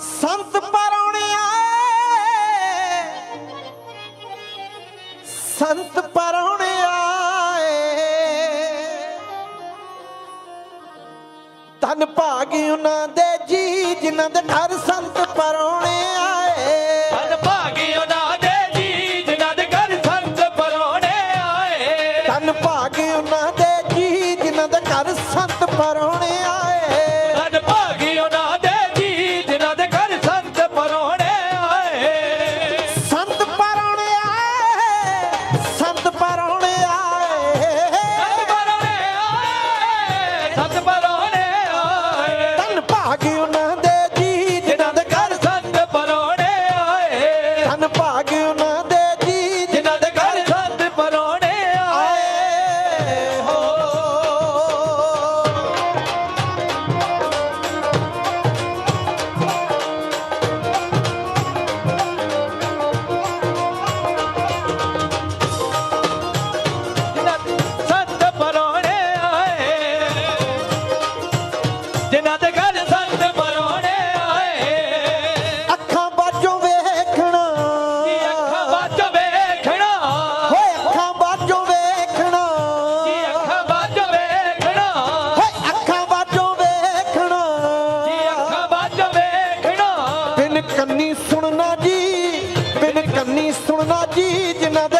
ਸੰਤ ਪਰਉਣਿਆ। ਸੰਤ ਪਰਉਣਿਆ ਧਨ ਭਾਗ ਉਹਨਾਂ ਦੇ ਜੀ ਜਿਨ੍ਹਾਂ ਦੇ ਘਰ ਸੰਤ ਪਰਉਣਿਆ। ਕੰਨੀ ਸੁਣਨਾ ਜੀ ਬਿਨ ਕੰਨੀ ਸੁਣਨਾ ਜੀ ਜਿਨ੍ਹਾਂ ਦੇ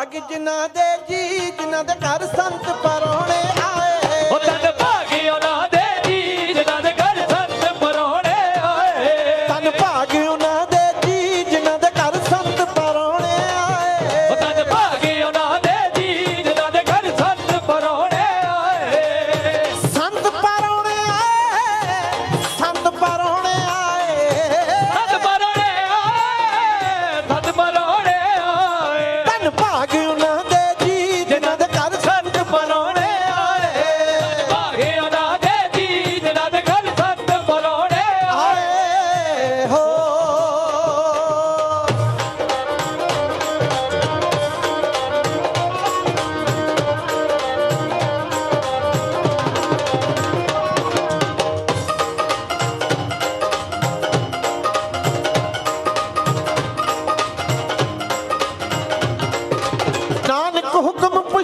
ਭਾਗ ਜਿਨ੍ਹਾਂ ਦੇ ਜੀ ਜਿਨ੍ਹਾਂ ਦੇ ਘਰ ਸੰਤ ਪਰੋਣੇ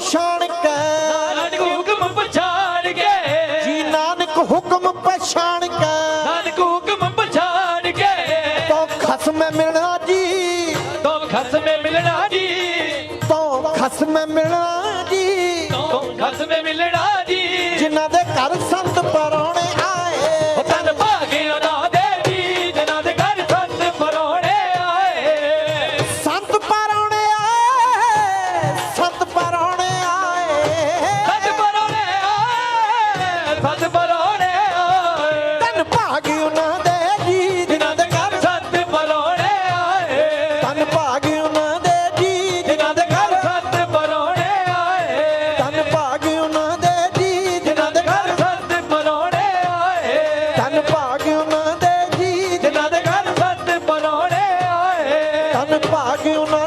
ਪਛਾਣ ਕੇ ਨਾਨਕ ਹੁਕਮ ਪਛਾਣ ਕੇ ਜੀ ਨਾਨਕ ਹੁਕਮ ਪਛਾਣ ਕੇ ਨਾਨਕ ਹੁਕਮ ਪਛਾਣ ਕੇ ਤੋ ਖਸਮ ਮਿਲਣਾ ਜੀ। ਤੋ ਖਸਮੇ ਮਿਲਣਾ ਜੀ। ਤੋ ਖਸਮ ਮਿਲਣਾ ਜੀ। ਤੋ ਖਸਮੇ ਮਿਲਣਾ ਜੀ। ਜਿਨ੍ਹਾਂ ਦੇ ਘਰ ਸੰਤ ਪਰੋਣੇ ਤਨ ਭਾਗ ਉਹਨਾਂ ਦੇ ਜੀ ਜਿਨ੍ਹਾਂ ਦੇ ਘਰ ਸੰਤ ਪਰੋਣੇ ਆਏ। ਤਨ ਭਾਗ ਉਹਨਾਂ ਦੇ ਜੀ ਜਿਨ੍ਹਾਂ ਦੇ ਘਰ ਸੰਤ ਪਰੋਣੇ ਆਏ। ਤਨ ਭਾਗ ਉਹਨਾਂ ਦੇ ਜੀ ਜਿਨ੍ਹਾਂ ਦੇ ਘਰ ਸੰਤ ਪਰੋਣੇ ਆਏ। ਤਨ ਭਾਗ ਉਹਨਾਂ